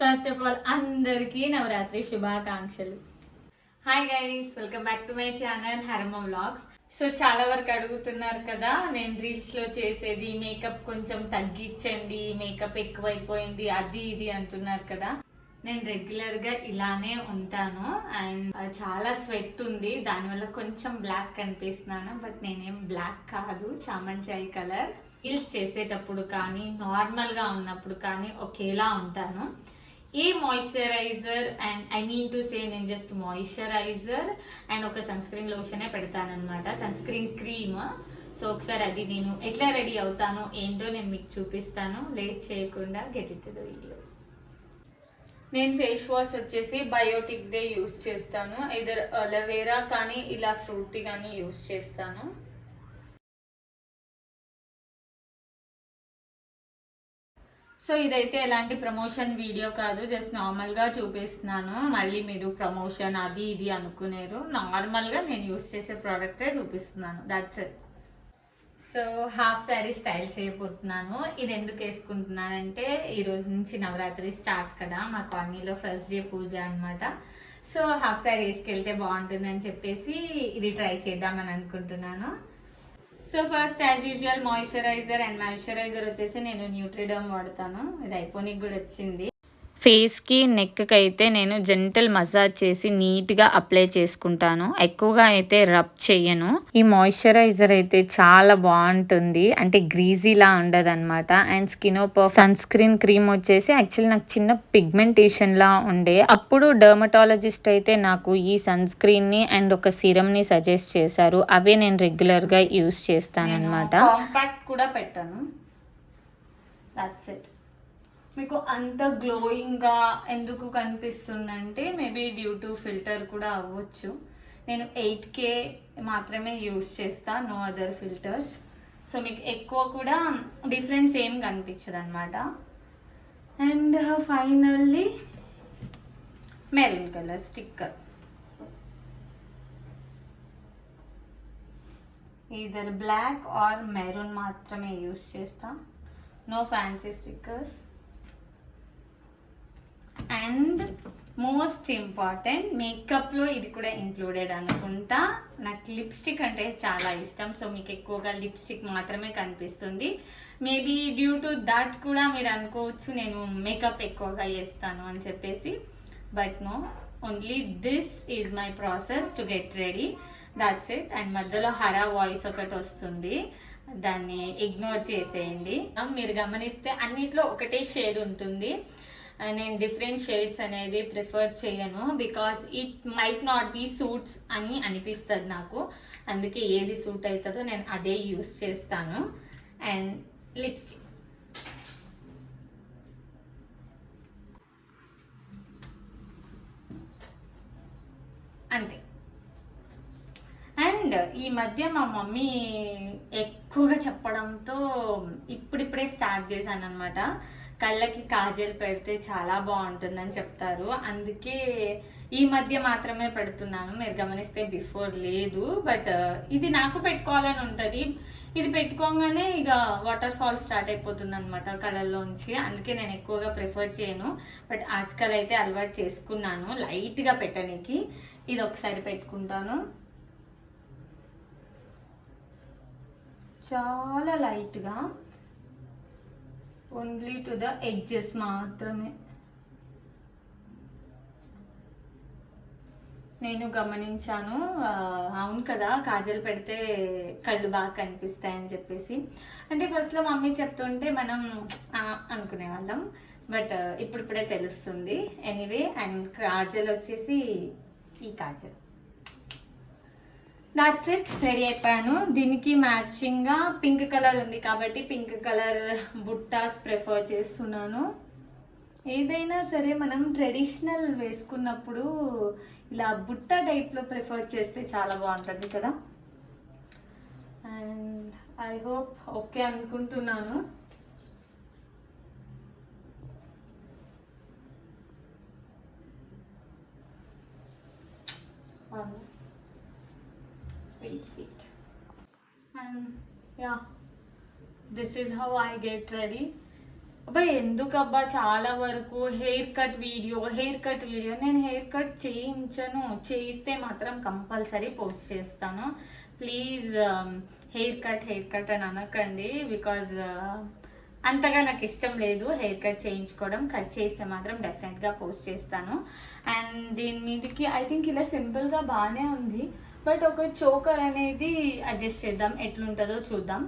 First of all అందరికీ నవరాత్రి శుభాకాంక్షలు. Hi guys welcome back to my channel Harama vlogs so చాలా వరకు అడుగుతున్నారు కదా నేను రీల్స్లో చేసేది మేకప్ కొంచెం తగ్గించండి మేకప్ ఎక్కువైపోయింది అది ఇది అంటున్నారు కదా. నేను రెగ్యులర్గా ఇలానే ఉంటాను అండ్ చాలా స్వెట్ ఉంది దానివల్ల కొంచెం బ్లాక్ కనిపిస్తున్నాను బట్ నేనేం బ్లాక్ కాదు చామంచాయి కలర్ రీల్స్ చేసేటప్పుడు కానీ నార్మల్గా ఉన్నప్పుడు కానీ ఒకేలా ఉంటాను. A moisturiser and I mean to say నేను జస్ట్ మాయిశ్చరైజర్ అండ్ ఒక సన్ స్క్రీన్ లోషనే పెడతాను సన్ స్క్రీన్ క్రీమ్ సో ఒకసారి అది నేను ఎట్లా రెడీ అవుతానో ఏంటో నేను మీకు చూపిస్తాను. లేట్ చేయకుండా గెట్ వీడియో నేను ఫేస్ వాష్ వచ్చేసి బయోటిక్ డే యూస్ చేస్తాను. ఇదర్ అలోవేరా కానీ ఇలా ఫ్రూటీ కానీ యూస్ చేస్తాను. సో ఇదైతే ఎలాంటి ప్రమోషన్ వీడియో కాదు జస్ట్ నార్మల్గా చూపిస్తున్నాను. మళ్ళీ మీరు ప్రమోషన్ అది ఇది అనుకునేరు. నార్మల్గా నేను యూస్ చేసే ప్రోడక్టే చూపిస్తున్నాను. That's it so half sari style చేయబోతున్నాను. ఇది ఎందుకు వేసుకుంటున్నానంటే ఈరోజు నుంచి నవరాత్రి స్టార్ట్ కదా. మా కాలనీలో ఫస్ట్ డే పూజ అన్నమాట. సో హాఫ్ శారీ వేసుకెళ్తే బాగుంటుందని చెప్పేసి ఇది ట్రై చేద్దామని అనుకుంటున్నాను. So first as usual moisturiser and moisturiser వచ్చేసి నేను న్యూట్రిడమ్ వాడతాను. ఇది ఐపోనిక్ కూడా వచ్చింది. ఫేస్కి నెక్కి అయితే నేను జెంటల్ మసాజ్ చేసి నీట్గా అప్లై చేసుకుంటాను. ఎక్కువగా అయితే రబ్ చేయను ఈ మాయిశ్చరైజర్ అయితే చాలా బాగుంటుంది. అంటే గ్రీజీలా ఉండదు అనమాట and skin sunscreen cream వచ్చేసి యాక్చువల్లీ నాకు చిన్న పిగ్మెంటేషన్ లా ఉండే. అప్పుడు డర్మటాలజిస్ట్ అయితే నాకు ఈ సన్ స్క్రీన్ని అండ్ ఒక సిరమ్ని సజెస్ట్ చేశారు. అవే నేను రెగ్యులర్గా యూస్ చేస్తాను అనమాట కాంపాక్ట్ కూడా పెట్టాను. దాట్స్ ఇట్ మీకు అంత గ్లోయింగ్గా ఎందుకు కనిపిస్తుందంటే మేబీ డ్యూ టు ఫిల్టర్ కూడా అవ్వచ్చు. నేను ఎయిట్ కే మాత్రమే యూస్ చేస్తా నో అదర్ ఫిల్టర్స్ సో మీకు ఎక్కువ కూడా డిఫరెన్స్ ఏం కనిపించదు అనమాట and finally maroon colour sticker either black or maroon మాత్రమే యూస్ చేస్తా. No fancy stickers and most important మేకప్లో ఇది కూడా ఇంక్లూడెడ్ అనుకుంటా. నాకు లిప్స్టిక్ అంటే చాలా ఇష్టం. సో మీకు ఎక్కువగా లిప్స్టిక్ మాత్రమే కనిపిస్తుంది. మేబీ డ్యూ టు దట్ కూడా మీరు అనుకోవచ్చు నేను మేకప్ ఎక్కువగా చేస్తాను అని చెప్పేసి. But no only this is my process to get ready. That's it. And మధ్యలో హరా వాయిస్ ఒకటి వస్తుంది. దాన్ని ఇగ్నోర్ చేసేయండి. మీరు గమనిస్తే అన్నిట్లో ఒకటే షేడ్ ఉంటుంది. నేను డిఫరెంట్ షేడ్స్ అనేది ప్రిఫర్ చేయను because it might not be suits అని అనిపిస్తుంది నాకు. అందుకే ఏది సూట్ అవుతుందో నేను అదే యూస్ చేస్తాను. అండ్ లిప్స్టిక్ అంతే. అండ్ ఈ మధ్య మా మమ్మీ ఎక్కువగా చెప్పడంతో ఇప్పుడిప్పుడే స్టార్ట్ చేశాను అనమాట కళ్ళకి కాజల్ పెడితే చాలా బాగుంటుందని చెప్తారు. అందుకే ఈ మధ్య మాత్రమే పెడుతున్నాను. మీరు గమనిస్తే బిఫోర్ లేదు. బట్ ఇది నాకు పెట్టుకోవాలని ఉంటుంది. ఇది పెట్టుకోగానే ఇక వాటర్ ఫాల్ స్టార్ట్ అయిపోతుంది అనమాట కళ్ళల్లోంచి. అందుకే నేను ఎక్కువగా ప్రిఫర్ చేయను. బట్ ఆజ్కల్ అయితే అలవాటు చేసుకున్నాను. లైట్గా పెట్టడానికి ఇది ఒకసారి పెట్టుకుంటాను. చాలా లైట్గా. ఓన్లీ టు ద ఎడ్జెస్ మాత్రమే. నేను గమనించాను అవును కదా కాజల్ పెడితే కళ్ళు బాగా కనిపిస్తాయని చెప్పేసి. అంటే ఫస్ట్లో మమ్మీ చెప్తుంటే మనం అనుకునే అనుకునేవాళ్ళం బట్ ఇప్పుడిప్పుడే తెలుస్తుంది. ఎనీవే అండ్ కాజల్ వచ్చేసి ఈ కాజల్ దాట్స్ ఇట్ రెడీ అయిపోయాను. దీనికి మ్యాచింగ్గా పింక్ కలర్ ఉంది కాబట్టి పింక్ కలర్ బుట్టాస్ ప్రిఫర్ చేస్తున్నాను. ఏదైనా సరే మనం ట్రెడిషనల్ వేసుకున్నప్పుడు ఇలా బుట్ట టైప్లో ప్రిఫర్ చేస్తే చాలా బాగుంటుంది కదా. అండ్ ఐ హోప్ ఓకే అనుకుంటున్నాను. అవును very sweet and yeah. This is how i get ready. అబ్బా ఎందుకబ్బా చాలా వరకు hair cut video hair cut video నేను హెయిర్ కట్ చేయించను. చేయిస్తే మాత్రం కంపల్సరీ పోస్ట్ చేస్తాను. Please hair cut hair cut అని అనకండి బికాజ్ uh, అంతగా నాకు ఇష్టం లేదు హెయిర్ కట్ చేయించుకోవడం. కట్ చేస్తే మాత్రం డెఫినెట్గా పోస్ట్ చేస్తాను. అండ్ దీని మీదకి ఐ థింక్ ఇలా సింపుల్గా బాగానే ఉంది. బట్ ఒక చోకర్ అనేది అడ్జస్ట్ చేద్దాం. ఎట్లుంటుందో చూద్దాం.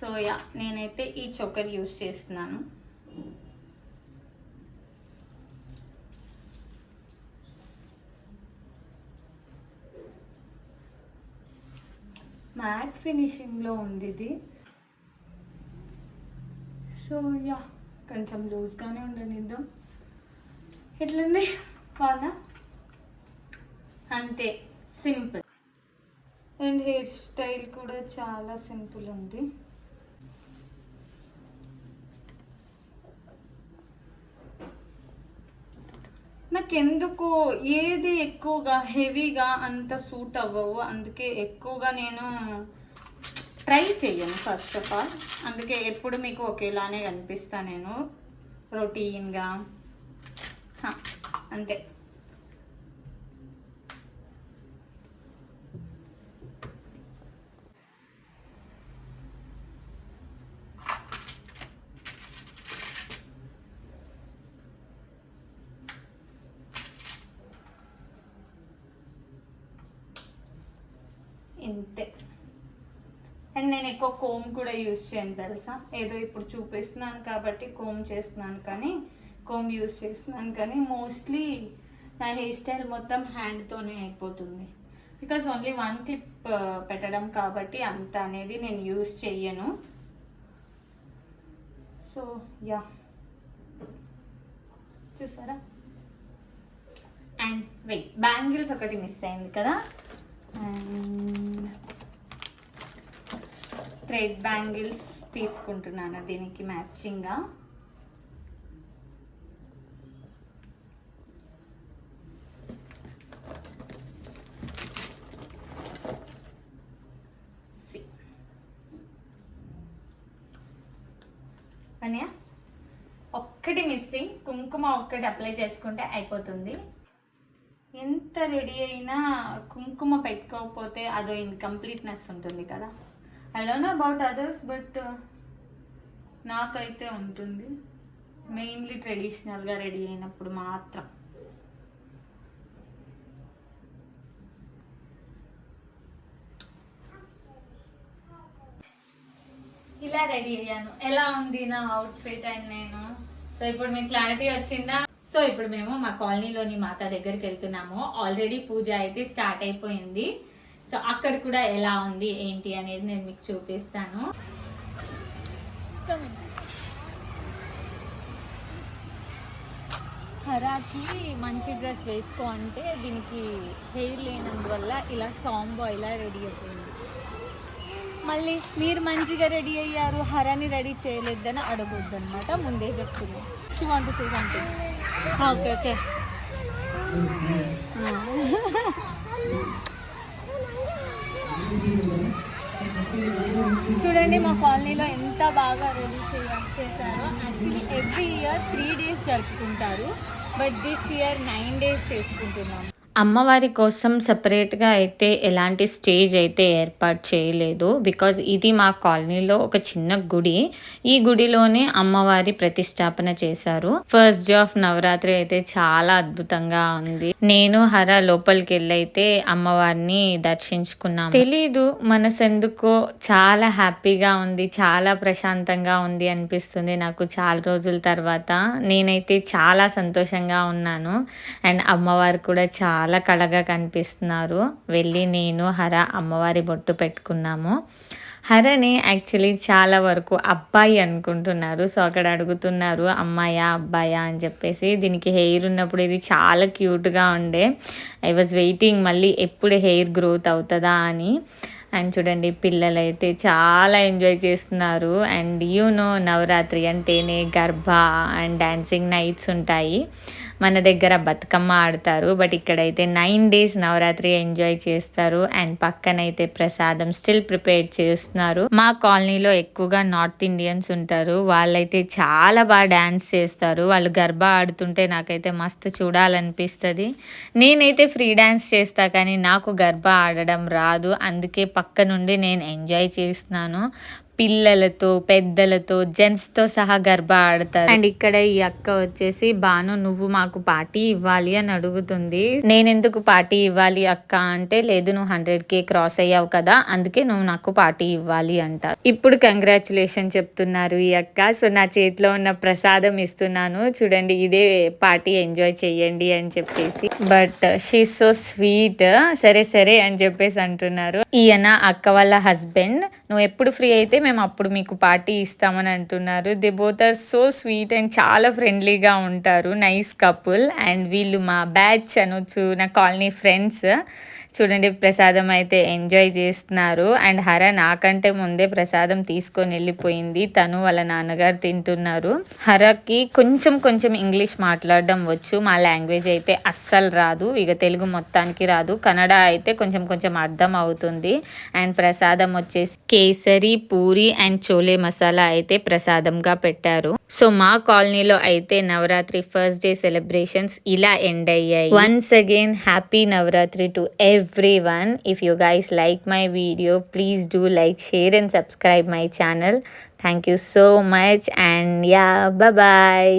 సో యా నేనైతే ఈ చోకర్ యూస్ చేస్తున్నాను. మ్యాట్ ఫినిషింగ్లో ఉంది ఇది. సో యా కొంచెం లూజ్గానే ఉండనిద్దాం. ఎట్లుంది? బాగా అంతే. సింపుల్. అండ్ హెయిర్ స్టైల్ కూడా చాలా సింపుల్ ఉంది నాకెందుకు ఏది ఎక్కువగా హెవీగా అంత సూట్ అవ్వవు. అందుకే ఎక్కువగా నేను ట్రై చేయను ఫస్ట్ ఆఫ్ ఆల్. అందుకే ఎప్పుడు మీకు ఒకేలానే కనిపిస్తా నేను రొటీన్గా. అంతే. ఇంతే. అండ్ నేను ఎక్కువ కోమ్ కూడా యూజ్ చేయను తెలుసా? ఏదో ఇప్పుడు చూపిస్తున్నాను కాబట్టి కోమ్ చేస్తున్నాను కానీ కోమ్ యూస్ చేస్తున్నాను కానీ మోస్ట్లీ నా హెయిర్ స్టైల్ మొత్తం హ్యాండ్తోనే అయిపోతుంది. బికాస్ ఓన్లీ వన్ క్లిప్ పెట్టడం కాబట్టి అంత అనేది నేను యూస్ చెయ్యను. సో యా చూసారా? అండ్ వెయిట్ బ్యాంగిల్స్ ఒకటి మిస్ అయింది కదా? అండ్ థ్రెడ్ బ్యాంగిల్స్ తీసుకుంటున్నాను దీనికి మ్యాచింగ్గా ఒక్కటి మిస్సింగ్ కుంకుమ ఒక్కటి అప్లై చేసుకుంటే అయిపోతుంది. ఎంత రెడీ అయినా కుంకుమ పెట్టుకోకపోతే అదో ఇన్కంప్లీట్నెస్ ఉంటుంది కదా. I don't know about others but నాకైతే ఉంటుంది. మెయిన్లీ ట్రెడిషనల్గా రెడీ అయినప్పుడు మాత్రం. ఇలా రెడీ అయ్యాను. ఎలా ఉంది నా అవుట్ఫిట్ అండ్ నేను? సో ఇప్పుడు మీకు క్లారిటీ వచ్చిందా? సో ఇప్పుడు మేము మా కాలనీలోని మాత దగ్గరికి వెళ్తున్నాము. ఆల్రెడీ పూజ అయితే స్టార్ట్ అయిపోయింది. సో అక్కడ కూడా ఎలా ఉంది ఏంటి అనేది నేను మీకు చూపిస్తాను. హరాకి మంచి డ్రెస్ వేసుకో అంటే దీనికి హెయిర్ లేనందువల్ల ఇలా టాంబో రెడీ అయిపోయింది. మళ్ళీ మీరు మంచిగా రెడీ అయ్యారు హరాని రెడీ చేయలేదని అడగొద్దు అనమాట ముందే చెప్తున్నాను she want say something okay okay. చూడండి మా కాలనీలో ఎంత బాగా రెడీ చేశారో. Actually every year three days జరుపుకుంటారు. But this year nine days చేసుకుంటున్నాం. అమ్మవారి కోసం సపరేట్గా అయితే ఎలాంటి స్టేజ్ అయితే ఏర్పాటు చేయలేదు. బికాజ్ ఇది మా కాలనీలో ఒక చిన్న గుడి. ఈ గుడిలోనే అమ్మవారి ప్రతిష్టాపన చేశారు. ఫస్ట్ డే ఆఫ్ నవరాత్రి అయితే చాలా అద్భుతంగా ఉంది. నేను హర లోపలికి వెళ్ళైతే అమ్మవారిని దర్శించుకున్నాను తెలీదు మనసెందుకో చాలా హ్యాపీగా ఉంది చాలా ప్రశాంతంగా ఉంది అనిపిస్తుంది నాకు చాలా రోజుల తర్వాత. నేనైతే చాలా సంతోషంగా ఉన్నాను. అండ్ అమ్మవారు కూడా చాలా చాలా కళగా కనిపిస్తున్నారు. వెళ్ళి నేను హర అమ్మవారి బొట్టు పెట్టుకున్నాము. హరని యాక్చువల్లీ చాలా వరకు అబ్బాయి అనుకుంటున్నారు. సో అక్కడ అడుగుతున్నారు అమ్మాయా అబ్బాయా? అని చెప్పేసి. దీనికి హెయిర్ ఉన్నప్పుడు ఇది చాలా క్యూట్గా ఉండే. ఐ వాజ్ వెయిటింగ్ మళ్ళీ ఎప్పుడు హెయిర్ గ్రోత్ అవుతుందా? అని. అండ్ చూడండి పిల్లలు అయితే చాలా ఎంజాయ్ చేస్తున్నారు. అండ్ యూ నో నవరాత్రి అంటేనే గర్భా అండ్ డ్యాన్సింగ్ నైట్స్ ఉంటాయి. మన దగ్గర బతుకమ్మ ఆడతారు బట్ ఇక్కడైతే నైన్ డేస్ నవరాత్రి ఎంజాయ్ చేస్తారు. అండ్ పక్కనైతే ప్రసాదం స్టిల్ ప్రిపేర్ చేస్తున్నారు. మా కాలనీలో ఎక్కువగా నార్త్ ఇండియన్స్ ఉంటారు. వాళ్ళైతే చాలా బాగా డ్యాన్స్ చేస్తారు. వాళ్ళు గర్భా ఆడుతుంటే నాకైతే మస్తు చూడాలనిపిస్తుంది. నేనైతే ఫ్రీ డ్యాన్స్ చేస్తా కానీ నాకు గర్భా ఆడడం రాదు. అందుకే పక్క పక్క నుండి నేను ఎంజాయ్ చేస్తున్నాను. పిల్లలతో పెద్దలతో జెంట్స్తో సహా గర్భా ఆడతారు అండ్ ఇక్కడ ఈ అక్క వచ్చేసి బాను నువ్వు మాకు పార్టీ ఇవ్వాలి అని అడుగుతుంది. నేను ఎందుకు పార్టీ ఇవ్వాలి అక్క? అంటే లేదు నువ్వు హండ్రెడ్ కే క్రాస్ అయ్యావు కదా అందుకే నువ్వు నాకు పార్టీ ఇవ్వాలి అంట ఇప్పుడు కంగ్రాచులేషన్ చెప్తున్నారు ఈ అక్క. సో నా చేతిలో ఉన్న ప్రసాదం ఇస్తున్నాను. చూడండి ఇదే పార్టీ ఎంజాయ్ చెయ్యండి అని చెప్పేసి. బట్ షీ సో స్వీట్ సరే సరే అని చెప్పేసి అంటున్నారు. ఈయన అక్క వాళ్ళ హస్బెండ్ నువ్వు ఎప్పుడు ఫ్రీ అయితే మేము అప్పుడు మీకు పార్టీ ఇస్తామని అంటున్నారు. They both are so sweet and చాలా ఫ్రెండ్లీగా ఉంటారు. నైస్ కపుల్ అండ్ వీళ్ళు మా బ్యాచ్ అనొచ్చు నా కాలనీ ఫ్రెండ్స్ చూడండి ప్రసాదం అయితే ఎంజాయ్ చేస్తున్నారు. అండ్ హర నాకంటే ముందే ప్రసాదం తీసుకొని వెళ్ళిపోయింది. తను వాళ్ళ నాన్నగారు తింటున్నారు. హరకి కొంచెం కొంచెం ఇంగ్లీష్ మాట్లాడడం వచ్చు. మా లాంగ్వేజ్ అయితే అస్సలు రాదు. ఇక తెలుగు మొత్తానికి రాదు. కన్నడ అయితే కొంచెం కొంచెం అర్థం అవుతుంది. అండ్ ప్రసాదం వచ్చేసి కేసరి పూరి అండ్ చోలే మసాలా అయితే ప్రసాదంగా పెట్టారు. సో మా కాలనీలో అయితే నవరాత్రి ఫస్ట్ డే సెలబ్రేషన్స్ ఇలా ఎండ్ అయ్యాయి. Once again happy Navratri to everyone if you guys like my video please do like share and subscribe my channel thank you so much and yeah bye